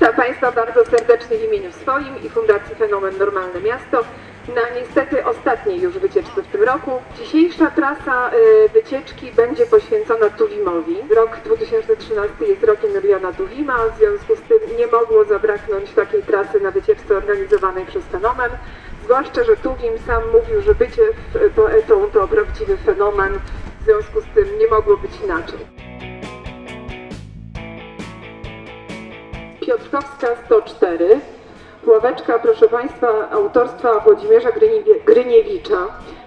Witam Państwa bardzo serdecznie w imieniu swoim i Fundacji Fenomen Normalne Miasto na niestety ostatniej już wycieczce w tym roku. Dzisiejsza trasa y, wycieczki będzie poświęcona Tuwimowi. Rok 2013 jest rokiem Juliana Tuwima, w związku z tym nie mogło zabraknąć takiej trasy na wycieczce organizowanej przez Fenomen. Zwłaszcza, że Tuwim sam mówił, że bycie poetą to prawdziwy fenomen, w związku z tym nie mogło być inaczej. Piotrkowska 104. Ławeczka, proszę Państwa, autorstwa Włodzimierza Gryniewicza.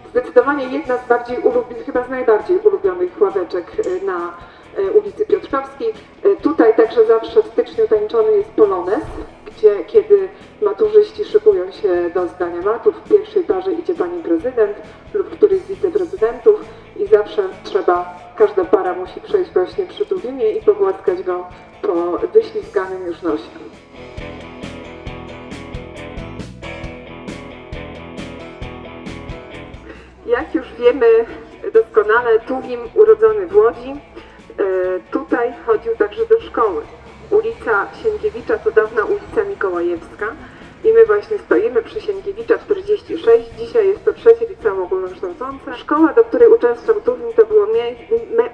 Zdecydowanie jedna z bardziej ulubionych, chyba z najbardziej ulubionych ławeczek e, na e, ulicy Piotrkowskiej. E, Tutaj także zawsze w styczniu tańczony jest polones, gdzie kiedy maturzyści szykują się do zdania matur, w pierwszej parze idzie pani prezydent lub któryś z wiceprezydentów i zawsze trzeba, każda para musi przejść właśnie przy Tuwimie i pogłaskać go po wyślizganym już nosie. Jak już wiemy doskonale, Tuwim urodzony w Łodzi, e, tutaj chodził także do szkoły. Ulica Sienkiewicza to dawna ulica Mikołajewska i my właśnie stoimy przy Sienkiewicza 46. Szkoła, do której uczęszczał Tuwim to było mie- me-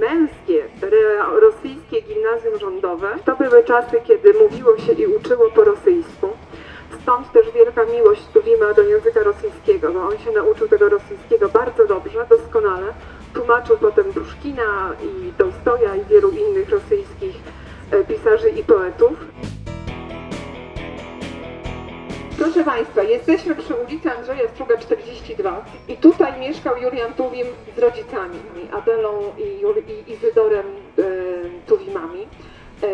męskie re- rosyjskie gimnazjum rządowe. To były czasy, kiedy mówiło się i uczyło po rosyjsku. Stąd też wielka miłość Tuwima do języka rosyjskiego, bo on się nauczył tego rosyjskiego bardzo dobrze, doskonale. Tłumaczył potem Puszkina i Tołstoja i wielu innych rosyjskich e, pisarzy i poetów. Proszę Państwa, jesteśmy przy ulicy Andrzeja Struga 42 i tutaj mieszkał Julian Tuwim z rodzicami, Adelą i, Jul- i Izydorem Tuwimami. E,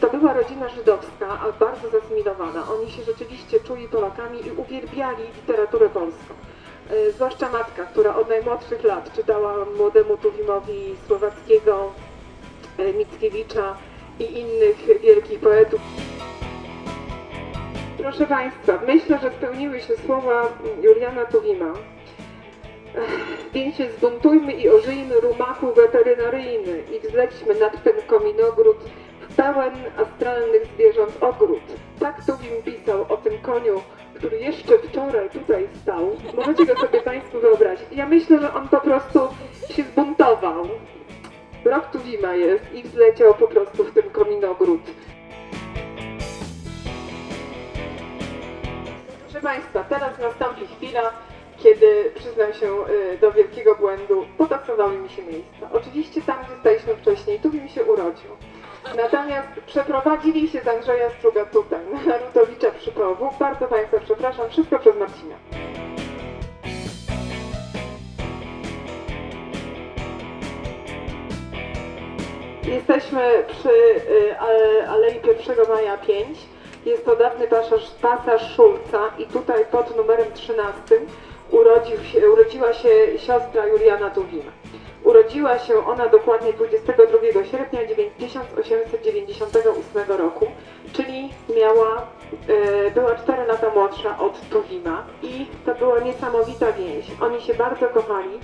to była rodzina żydowska, a bardzo zasymilowana. Oni się rzeczywiście czuli Polakami i uwielbiali literaturę polską. E, zwłaszcza matka, która od najmłodszych lat czytała młodemu Tuwimowi Słowackiego, e, Mickiewicza i innych wielkich poetów. Proszę Państwa, myślę, że spełniły się słowa Juliana Tuwima. Więc zbuntujmy i ożyjmy rumachu weterynaryjny i wzlećmy nad ten kominogród w pełen astralnych zwierząt ogród. Tak Tuwim pisał o tym koniu, który jeszcze wczoraj tutaj stał. Możecie go sobie Państwo wyobrazić. Ja myślę, że on po prostu się zbuntował. Rok Tuwima jest i wzleciał po prostu w ten kominogród. Proszę Państwa, teraz nastąpi chwila, kiedy przyznam się y, do wielkiego błędu, potasowały mi się miejsca. Oczywiście tam, gdzie staliśmy wcześniej, tu mi się urodził. Natomiast przeprowadzili się z Andrzeja Struga tutaj, na Rutowicza przy Połowu. Bardzo Państwa przepraszam, wszystko przez Marcina. Jesteśmy przy y, ale- Alei 1 Maja 5. Jest to dawny pasaż, pasaż Szulca i tutaj pod numerem 13 urodził się, urodziła się siostra Juliana Tuwima. Urodziła się ona dokładnie 22 sierpnia 1898 roku, czyli miała, e, była 4 lata młodsza od Tuwima i to była niesamowita więź. Oni się bardzo kochali.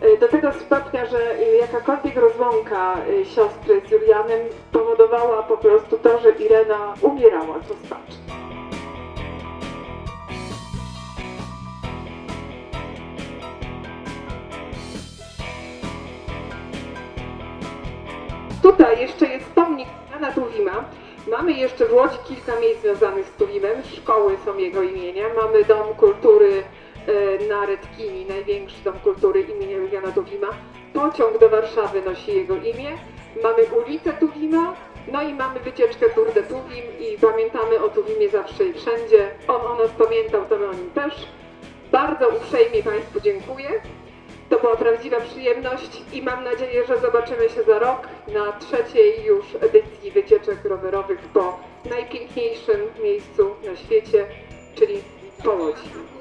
E, Do tego stopnia, że e, jakakolwiek rozłąka e, siostry z Julianem powodowała po prostu to, że Irena umierała z rozpaczy. Tutaj jeszcze jest pomnik Jana Tuwima. Mamy jeszcze w Łodzi kilka miejsc związanych z Tuwimem. Szkoły są jego imienia. Mamy Dom Kultury na Redkini, największy Dom Kultury imienia Jana Tuwima. Pociąg do Warszawy nosi jego imię. Mamy ulicę Tuwima. No i mamy wycieczkę Tour de Tuwim i pamiętamy o Tuwimie zawsze i wszędzie. On o nas pamiętał, to my o nim też. Bardzo uprzejmie Państwu dziękuję. To była prawdziwa przyjemność i mam nadzieję, że zobaczymy się za rok na trzeciej już edycji wycieczek rowerowych po najpiękniejszym miejscu na świecie, czyli po Łodzi.